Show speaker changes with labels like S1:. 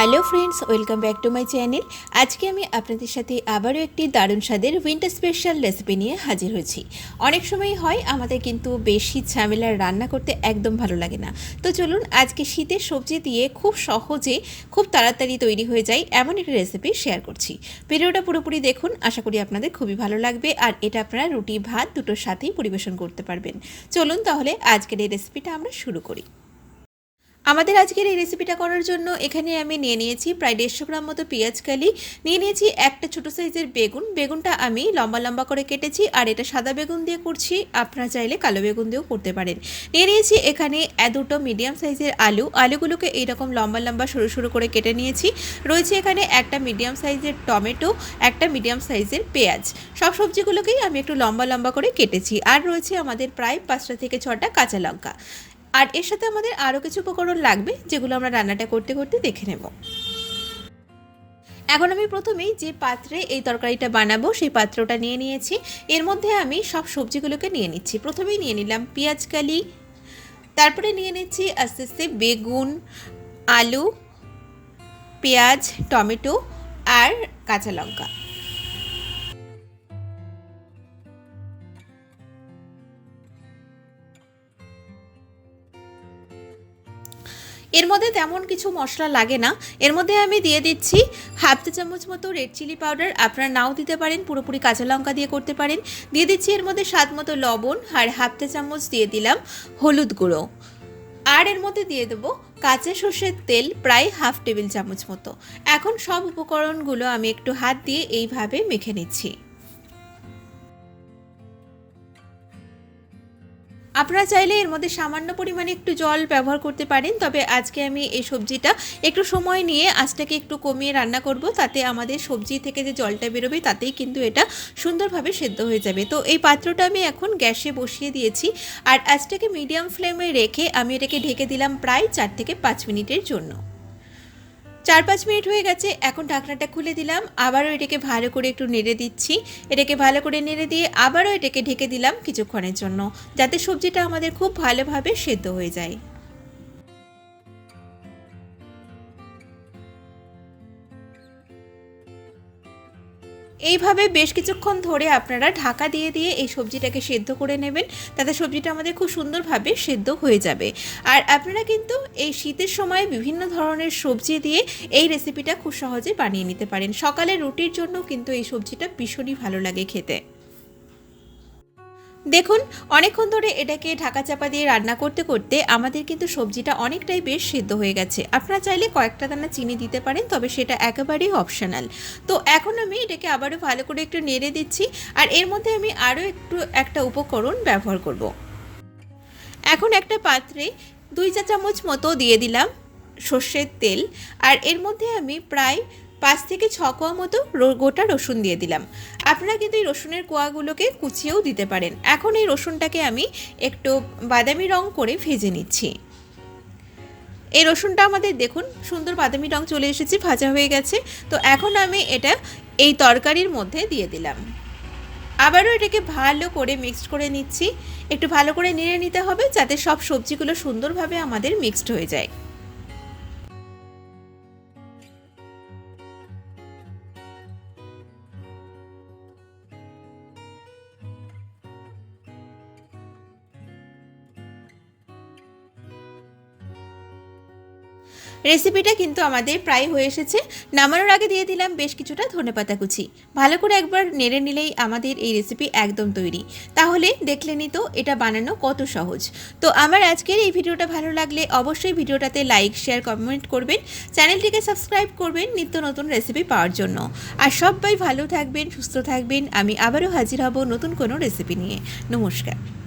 S1: Hello friends welcome back to my channel আজকে আমি আপনাদের সাথে আবারও একটি দারুণ স্বাদের উইন্টার স্পেশাল রেসিপি নিয়ে হাজির হয়েছি। অনেক সময় হয় আমাদের কিন্তু বেশি ঝামেলার রান্না করতে একদম ভালো লাগে না। তো চলুন আজকে শীতের সবজি দিয়ে খুব সহজে খুব তাড়াতাড়ি তৈরি হয়ে যায় এমন একটি রেসিপি শেয়ার করছি। ভিডিওটা পুরোপুরি দেখুন, আশা করি আপনাদের খুবই ভালো লাগবে আর এটা আপনারা রুটি, ভাত দুটোর সাথেই পরিবেশন করতে পারবেন। চলুন তাহলে আজকের এই রেসিপিটা আমরা শুরু করি। আমাদের আজকের এই রেসিপিটা করার জন্য এখানে আমি নিয়ে নিয়েছি প্রায় দেড়শো গ্রাম মতো পেঁয়াজ কালি। নিয়ে নিয়েছি একটা ছোটো সাইজের বেগুন। বেগুনটা আমি লম্বা লম্বা করে কেটেছি আর এটা সাদা বেগুন দিয়ে করছি। আপনারা চাইলে কালো বেগুন দিয়েও করতে পারেন। নিয়ে নিয়েছি এখানে দুটো মিডিয়াম সাইজের আলু। আলুগুলোকে এইরকম লম্বা লম্বা সরু সরু করে কেটে নিয়েছি। রয়েছে এখানে একটা মিডিয়াম সাইজের টমেটো, একটা মিডিয়াম সাইজের পেঁয়াজ। সব সবজিগুলোকেই আমি একটু লম্বা লম্বা করে কেটেছি। আর রয়েছে আমাদের প্রায় পাঁচটা থেকে ছটা কাঁচা লঙ্কা। আর এর সাথে আমাদের আরও কিছু উপকরণ লাগবে, যেগুলো আমরা রান্নাটা করতে করতে দেখে নেব। এখন আমি প্রথমেই যে পাত্রে এই তরকারিটা বানাবো, সেই পাত্রটা নিয়ে নিয়েছি। এর মধ্যে আমি সব সবজিগুলোকে নিয়ে নিচ্ছি। প্রথমেই নিয়ে নিলাম পেঁয়াজ কালি, তারপরে নিয়ে নিচ্ছি আস্তে আস্তে বেগুন, আলু, পেঁয়াজ, টমেটো আর কাঁচা লঙ্কা। এর মধ্যে তেমন কিছু মশলা লাগে না। এর মধ্যে আমি দিয়ে দিচ্ছি হাফ চা চামচ মতো রেড চিলি পাউডার আপনারা নাও দিতে পারেন, পুরোপুরি কাঁচা লঙ্কা দিয়ে করতে পারেন। দিয়ে দিচ্ছি এর মধ্যে স্বাদ মতো লবণ আর হাফ চা চামচ দিয়ে দিলাম হলুদ গুঁড়ো। আর এর মধ্যে দিয়ে দেবো কাঁচা সর্ষের তেল প্রায় হাফ টেবিল চামচ মতো। এখন সব উপকরণগুলো আমি একটু হাত দিয়ে এইভাবে মেখে নিচ্ছি। আপনারা চাইলে এর মধ্যে সামান্য পরিমাণে একটু জল ব্যবহার করতে পারেন, তবে আজকে আমি এই সবজিটা একটু সময় নিয়ে আজটাকে একটু কমিয়ে রান্না করব, তাতে আমাদের সবজি থেকে যে জলটা বেরোবে তাতেই কিন্তু এটা সুন্দরভাবে সেদ্ধ হয়ে যাবে। তো এই পাত্রটা আমি এখন গ্যাসে বসিয়ে দিয়েছি, আর আজটাকে মিডিয়াম ফ্লেমে রেখে আমি এটাকে ঢেকে দিলাম প্রায় চার থেকে পাঁচ মিনিটের জন্য। চার পাঁচ মিনিট হয়ে গেছে, এখন ঢাকনাটা খুলে দিলাম। আবারও এটাকে ভালো করে একটু নেড়ে দিচ্ছি। এটাকে ভালো করে নেড়ে দিয়ে আবারও এটাকে ঢেকে দিলাম কিছুক্ষণের জন্য, যাতে সবজিটা আমাদের খুব ভালোভাবে সেদ্ধ হয়ে যায়। এইভাবে বেশ কিছুক্ষণ ধরে আপনারা ঢাকা দিয়ে দিয়ে এই সবজিটাকে সেদ্ধ করে নেবেন। তাতে সবজিটা আমাদের খুব সুন্দরভাবে সেদ্ধ হয়ে যাবে। আর আপনারা কিন্তু এই শীতের সময় বিভিন্ন ধরনের সবজি দিয়ে এই রেসিপিটা খুব সহজে বানিয়ে নিতে পারেন। সকালে রুটির জন্য কিন্তু এই সবজিটা ভীষণই ভালো লাগে খেতে। দেখুন, অনেকক্ষণ ধরে এটাকে ঢাকা চাপা দিয়ে রান্না করতে করতে আমাদের কিন্তু সবজিটা অনেকটাই বেশ সিদ্ধ হয়ে গেছে আপনারা চাইলে কয়েকটা দানা চিনি দিতে পারেন, তবে সেটা একেবারেই অপশনাল তো এখন আমি এটাকে আবারও ভালো করে একটু নেড়ে দিচ্ছি, আর এর মধ্যে আমি আরও একটু একটা উপকরণ ব্যবহার করব। এখন একটা পাত্রে দুই চা চামচ মতো দিয়ে দিলাম সর্ষের তেল, আর এর মধ্যে আমি প্রায় পাঁচ থেকে ছ কোয়া মতো গোটা রসুন দিয়ে দিলাম। আপনারা কিন্তু এই রসুনের কোয়াগুলোকে কুচিয়েও দিতে পারেন। এখন এই রসুনটাকে আমি একটু বাদামি রং করে ভেজে নিচ্ছি। এই রসুনটা আমাদের দেখুন, সুন্দর বাদামি রং চলে এসেছে, ভাজা হয়ে গেছে। তো এখন আমি এটা এই তরকারির মধ্যে দিয়ে দিলাম। আবারও এটাকে ভালো করে মিক্সড করে নিচ্ছি। একটু ভালো করে নেড়ে নিতে হবে যাতে সব সবজিগুলো সুন্দরভাবে আমাদের মিক্সড হয়ে যায়। রেসিপিটা কিন্তু আমাদের প্রায় হয়ে এসেছে। নামানোর আগে দিয়ে দিলাম বেশ কিছুটা ধনেপাতা কুচি। ভালো করে একবার নেড়ে নিলেই আমাদের এই রেসিপি একদম তৈরি। তাহলে দেখলেনই তো এটা বানানো কত সহজ। তো আমার আজকের এই ভিডিওটা ভালো লাগলে অবশ্যই ভিডিওটাতে লাইক শেয়ার কমেন্ট করবেন। চ্যানেলটিকে সাবস্ক্রাইব করবেন নিত্য নতুন রেসিপি পাওয়ার জন্য। আর সবাই ভালো থাকবেন, সুস্থ থাকবেন। আমি আবারও হাজির হব নতুন কোনো রেসিপি নিয়ে। নমস্কার।